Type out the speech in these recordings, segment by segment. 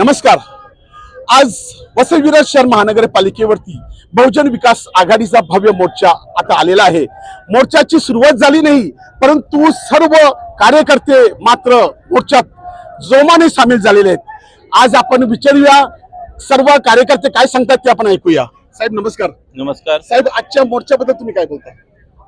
नमस्कार. आज वसईविराज शहर महानगरपालिकेवरती बहुजन विकास आघाडीचा भव्य मोर्चा आता आलेला आहे. मोर्चाची सुरुवात झाली नाही परंतु सर्व कार्यकर्ते मात्र मोर्चात जोमाने सामील झालेले आहेत. आज आपण विचारूया सर्व कार्यकर्ते काय सांगतात ते आपण ऐकूया. साहेब नमस्कार. नमस्कार. साहेब आजच्या मोर्चाबद्दल तुम्ही काय बोलताय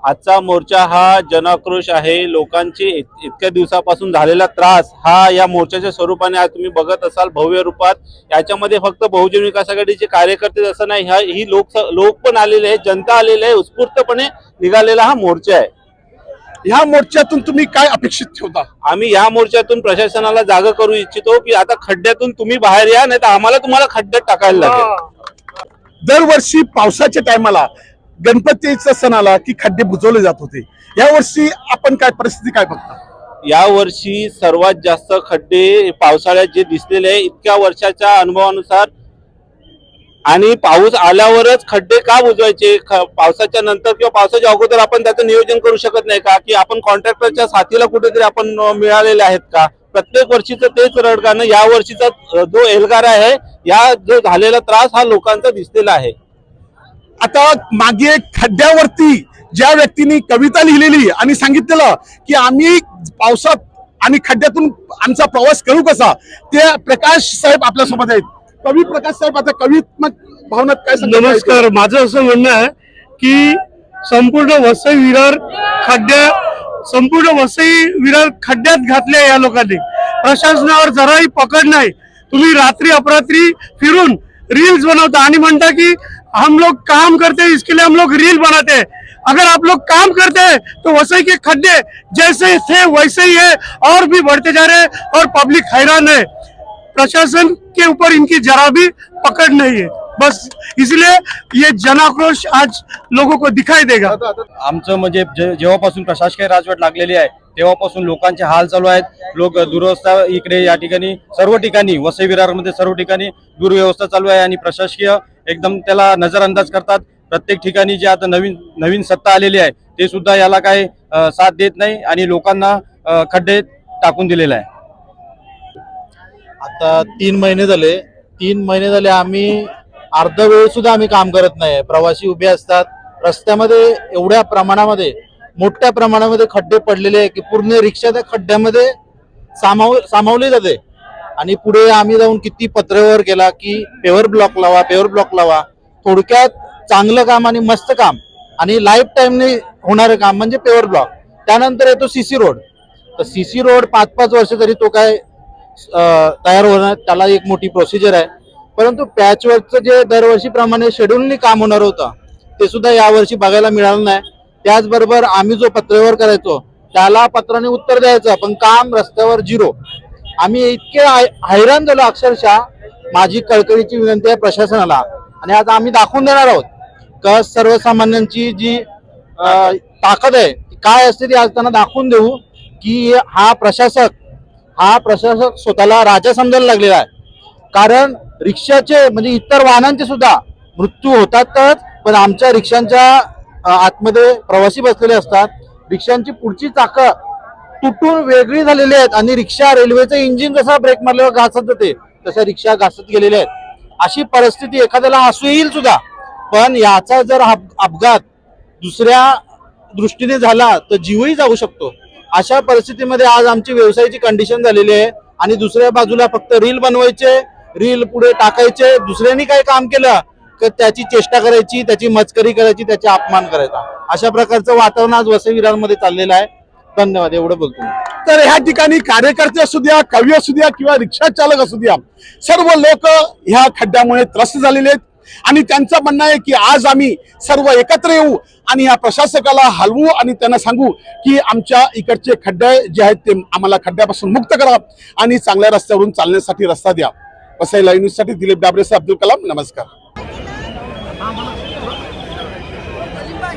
आजचा मोर्चा हा जनाक्रोश आहे. लोकांची इत- इतक्या दिवसापासून झालेला त्रास हा या मोर्चाच्या स्वरूपाने आज तुम्ही बघत असाल भव्य रूपात. याच्यामध्ये फक्त बहुजन विकास आघाडीचे कार्यकर्ते असं नाही. हा ही लोक लोक पण आलेले आहे जनता आलेली आहे. उत्स्फूर्तपणे निघालेला हा मोर्चा आहे. ह्या मोर्चातून तुम्ही काय अपेक्षित ठेवता? आम्ही या मोर्चातून प्रशासनाला जागा करू इच्छितो की आता खड्ड्यातून तुम्ही बाहेर या नाही तर आम्हाला तुम्हाला खड्ड्यात टाकायला लागेल. दरवर्षी पावसाच्या टायमाला गणपतीचा सण आला की खड्डे बुजवले जात होते. या वर्षी आपण काय परिस्थिती काय बघता? या वर्षी सर्वात जास्त खड्डे पावसाळ्यात जे दिसलेले आहे इतक्या वर्षाच्या अनुभवानुसार आणि पाऊस आल्यावरच खड्डे का बुजवायचे? पावसाच्या नंतर किंवा पावसाच्या अगोदर आपण त्याचं नियोजन करू शकत नाही का? की आपण कॉन्ट्रॅक्टरच्या साथीला कुठेतरी आपण मिळालेले आहेत का? प्रत्येक वर्षीचं तेच रडगाणं या वर्षीचा जो एल्गार आहे या जो झालेला त्रास हा लोकांचा दिसलेला आहे. आता मागे खड्ड्यावरती ज्या व्यक्तीने कविता लिहिलेली आणि सांगितलेलं की आम्ही पावसात आणि खड्ड्यातून आमचा प्रवास करू कसा ते प्रकाश साहेब आपल्यासोबत आहेत. कवी प्रकाश साहेब आता कवित्मक भावनात काय नमस्कार. माझं असं म्हणणं आहे की संपूर्ण वसई विरार खड्ड्या संपूर्ण वसई विरार खड्ड्यात घातले या लोकांनी. प्रशासनावर जराही पकड नाही. तुम्ही रात्री अपरात्री फिरून रील्स बनवता आणि म्हणता की हम लोग काम करते हैं, इसके लिए हम लोग रील बनाते हैं। अगर आप लोग काम करते हैं तो वसई के खड्डे जैसे थे वैसे ही है और भी बढ़ते जा रहे हैं और पब्लिक हैरान है। प्रशासन के ऊपर इनकी जरा भी पकड़ नहीं है। बस इसलिए ये जनाक्रोश आज लोगों को दिखाई देगा। आमचं म्हणजे जेव्हापासून प्रशासकीय राजवट लागलेली आहे तेव्हापासून लोकांचे हाल चालू आहेत. लोक दुरवस्था इकडे या ठिकाणी सर्व ठिकाणी वसई विरारमध्ये सर्व ठिकाणी दुर्व्यवस्था चालू आहे आणि प्रशासकीय एकदम त्याला नजरअंदाज करतात. प्रत्येक ठिकाणी जे आता नवीन नवीन सत्ता आलेली आहे ते सुद्धा याला काही साथ देत नाही आणि लोकांना खड्डे टाकून दिलेला आहे. आता तीन महिने झाले. तीन महिने झाले आम्ही अर्धा वेळ सुद्धा आम्ही काम करत नाही. प्रवासी उभे असतात. रस्त्यामध्ये एवढ्या प्रमाणामध्ये मोठ्या प्रमाणामध्ये खड्डे पडलेले आहे की पूर्ण रिक्षा त्या खड्ड्यामध्ये सामाव सामावली जाते. आणि पुढे आम्ही जाऊन किती पत्रव्यवहार केला की पेवर ब्लॉक लावा पेवर ब्लॉक लावा. थोडक्यात चांगलं काम आणि मस्त काम. आणि लाईफ टाईमने होणारं काम म्हणजे पेवर ब्लॉक त्यानंतर येतो सीसी रोड तर सीसी रोड पाच पाच वर्ष तरी तो काय तयार होणार त्याला एक मोठी प्रोसिजर आहे. परंतु पॅचवर्कचं जे दरवर्षीप्रमाणे शेड्यूलनी काम होणार होतं ते सुद्धा यावर्षी बघायला मिळालं नाही. त्याचबरोबर आम्ही जो पत्रव्यवहार करायचो त्याला पत्राने उत्तर द्यायचं पण काम रस्त्यावर झिरो आम्ही इतके हैराण झालो अक्षरशः माझी कळकळीची विनंती आहे प्रशासनाला. आणि आता आम्ही दाखवून देणार आहोत. का सर्वसामान्यांची जी ताकद आहे ती काय असते ती आज त्यांना दाखवून देऊ की हा प्रशासक हा प्रशासक स्वतःला राजा समजायला लागलेला आहे. कारण रिक्षाचे म्हणजे इतर वाहनांचे सुद्धा मृत्यू होतातच पण आमच्या रिक्षांच्या आतमध्ये प्रवासी बसलेले असतात. रिक्षांची पुढची चाकं तुटून वेगळी झालेली आहेत. आणि रिक्षा रेल्वेचं इंजिन जसा ब्रेक मारल्यावर घासत जाते तशा रिक्षा घासत गेलेल्या आहेत. अशी परिस्थिती एखाद्याला असू येईल सुद्धा. पण याचा जर अपघात दुसऱ्या दृष्टीने झाला तर जीवही जाऊ शकतो. अशा परिस्थितीमध्ये आज आमची व्यवसायाची कंडिशन झालेली आहे. आणि दुसऱ्या बाजूला फक्त रील बनवायचे रील पुढे टाकायचे दुसऱ्यांनी काही काम केलं तर त्याची चेष्टा करायची त्याची मजकरी करायची त्याचा अपमान करायचा. अशा प्रकारचं वातावरण आज वसई विरारमध्ये चाललेलं आहे. धन्यवाद एवढं बोलतो तर ह्या ठिकाणी कार्यकर्ते असू द्या कवी असू द्या किंवा रिक्षा चालक असू द्या सर्व लोक ह्या खड्ड्यामुळे त्रस्त झालेले आहेत. आणि त्यांचं म्हणणं आहे की आज आम्ही सर्व एकत्र येऊ आणि या प्रशासकाला हलवू आणि त्यांना सांगू की आमच्या इकडचे खड्डे जे आहेत ते आम्हाला खड्ड्यापासून मुक्त करा आणि चांगल्या रस्त्यावरून चालण्यासाठी रस्ता द्या. वसई लाईव्ह न्यूजसाठी दिलीप डाबरेसह अब्दुल कलाम नमस्कार.